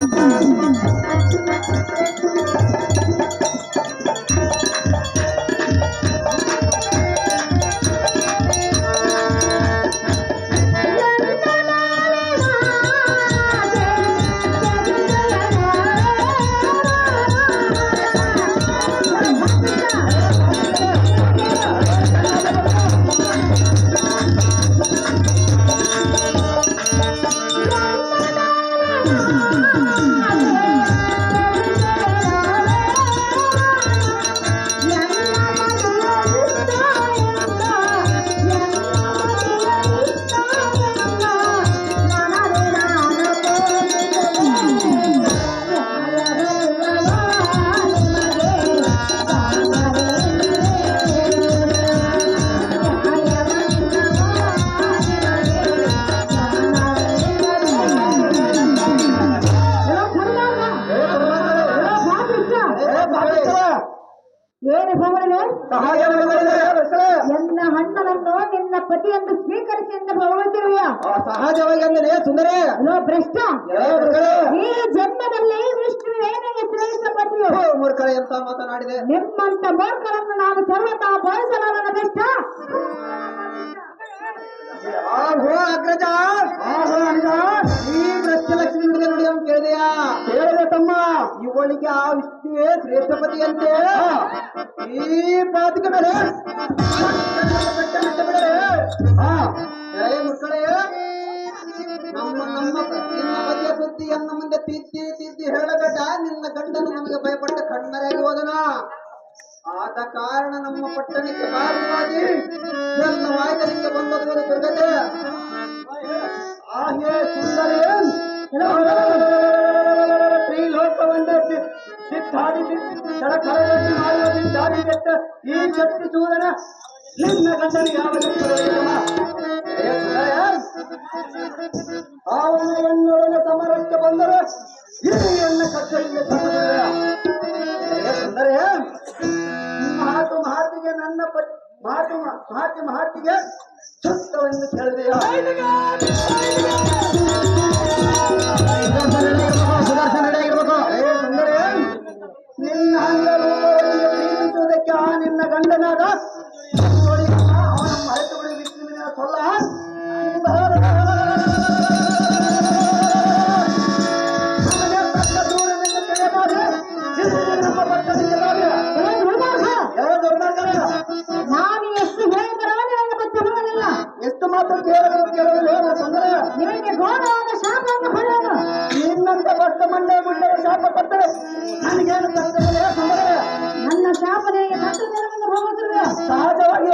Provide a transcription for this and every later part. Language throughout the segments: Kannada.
Thank you. ನಿನ್ನ ಎಂದು ಸ್ವೀಕರಿಸಿ ಎಂದು ಭಗವಂತಿರುವೆಯ ಸಹಜವಾಗಿ ಅಂದರೆ ಸುಂದರ? ಲೋ ಭ್ರಷ್ಟ. ಈ ಜನ್ಮದಲ್ಲಿ ವಿಷ್ಣುವೇ ನನಗೆ ಶ್ರೇಷ್ಠ ಪತಿಯು ಓ ಎಂತ ಅಂತ ಮಾತನಾಡಿದೆ? ನಿಮ್ಮಂತ ಮೂರ್ಖರನ್ನು ನಾನು ಸರ್ವತಾ ಬಯಸಲಾರನ ಭ್ರಷ್ಟ. ಆಹೋ ಅಗ್ರಜ! ಆಹೋ ಅಗ್ರಜ! ಈ ಲಕ್ಷ್ಮಿ ಹುಡುಗ ನೋಡಿ ಅಂತ ಕೇಳಿದೆಯಾ? ಕೇಳಿದೆ ತಮ್ಮ. ಇವಳಿಗೆ ಆ ವಿಷ್ಣುವೇ ಶ್ರೇಷ್ಠಪತಿಯಂತೆ ಈ ಪಾತಿಗೆ ಮೇಲೆ ತಿದ್ದಿ ತಿದ್ದಿ ಹೇಳಬೇಡ. ನಿನ್ನ ಗಂಡನು ನಮಗೆ ಭಯಪಟ್ಟ ಕಣ್ಮರೆಯಾಗಿ ಹೋದನ. ಆದ ಕಾರಣ ನಮ್ಮ ಪಟ್ಟಣಕ್ಕೆ ಭಾಗವಾಗಿ ವಾಯ್ದಿಂದ ಬಂದವರು ದುರ್ಗತೆ ಈ ಶಕ್ತಿ ಸೂರನ ನಿನ್ನ ಯಾವ ಅವನು ಎನ್ನೊಡನೆ ಮಾತು ಮಾತಿಗೆ ಸೂಕ್ತವೆಂದು ಕೇಳಿದೆಯ? ನಿನ್ನ ಹಂಗ ರೂಪವತಿಗೆ ಪ್ರೀತಿಸುವುದಕ್ಕೆ ಆ ನಿನ್ನ ಗಂಡನಾದ ನಿನಗೆ ಶಾಪ ನಿನ್ನಂತ ಭಕ್ತ ಮಂಡೆ ಗುಡ್ಡರ ಶಾಪ ಕೊಟ್ಟರೆ ನನಗೇನು ತೊಂದರೆ ನನ್ನ ಶಾಪನೆಗೆ ಸಹಜವಾಗಿ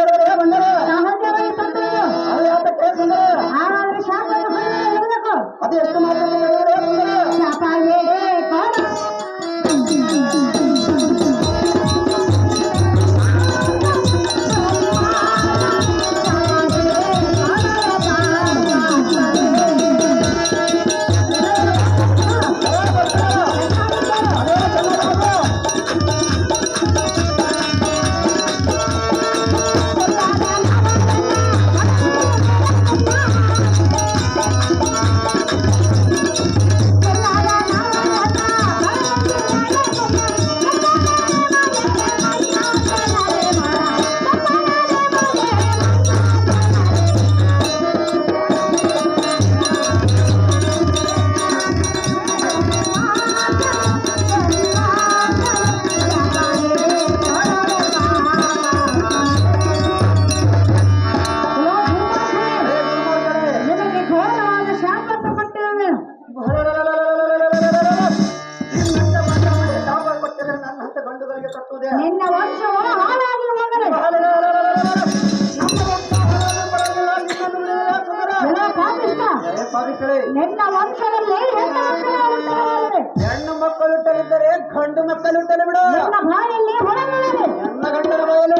ನಿನ್ನ ವಂಶದಲ್ಲಿ ಹೆಣ್ಣು ಮಕ್ಕಳೇ ಹುಟ್ಟಲಿದ್ದರೆ ಗಂಡು ಮಕ್ಕಳು ಹುಟ್ಟಲಿ ಬಿಡು. ನನ್ನ ಬಾಯಲ್ಲಿ ಹೊರಬರಲಿ ನನ್ನ ಗಂಡನ ಬಾಯಲ್ಲಿ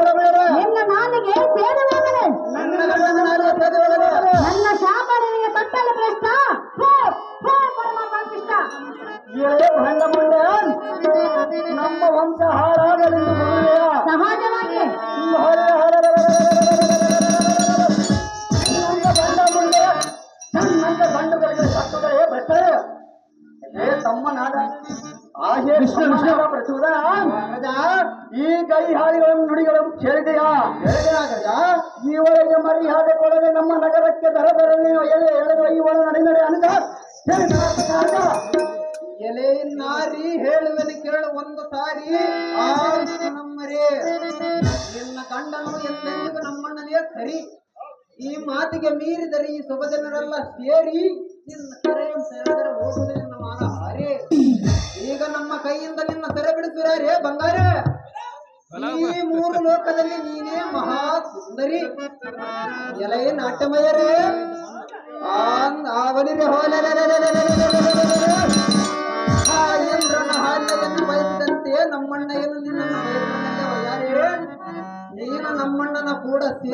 ನಾದ ಆಶೆ ವಿಶ್ವ ಪ್ರಚೋದ ಈ ಕೈ ಹಾಡಿಗಳನ್ನು ನುಡಿಗಳನ್ನು ಕೇಳಿದೆಯಾ? ಕೇಳಿದೆಯಾ ಈ ಒಳಗೆ ಮರಿ ಹಾದೆ ಕೊಡದೆ ನಮ್ಮ ನಗರಕ್ಕೆ ದರ ದರನೆ ಎಲೆ ಎಳೆದು ಒಳ ನಡೆ ನಡೆ ಅಂತ ಎಲೆ ನಾರಿ ಹೇಳುವೆನು ಕೇಳು ಒಂದು ಸಾರಿ. ನಮ್ಮರೇ. ನಿನ್ನ ಗಂಡನು ಎಂದೆಂದಿಗೂ ನಮ್ಮಣ್ಣನೇ ಸರಿ. ಈ ಮಾತಿಗೆ ಮೀರಿದರೆ ಈ ಸೊಬ ಜನರೆಲ್ಲ ಸೇರಿ ನಿನ್ನ ಕರೆಯ ಹೋಗುವುದೇ ನನ್ನ ಮಾನ. ಈಗ ನಮ್ಮ ಕೈಯಿಂದ ನಿನ್ನ ಸೆರೆ ಬಿಡಿಸುವರೇ ಬಂಗಾರ ಈ ಮೂರು ಲೋಕದಲ್ಲಿ ನೀನೇ ಮಹಾ ಸುಂದರಿ ಎಲೆ ನಾಟ್ಯಮಯರೇ ಆವನಿರೆ ಆ ಹಾಲ್ಯದಲ್ಲಿ ಬಯಸಿದಂತೆ ನಮ್ಮಣ್ಣ ಏನು ನಿನ್ನ ನೀನು ನಮ್ಮಣ್ಣನ ಕೂಡ ಸೇರಿ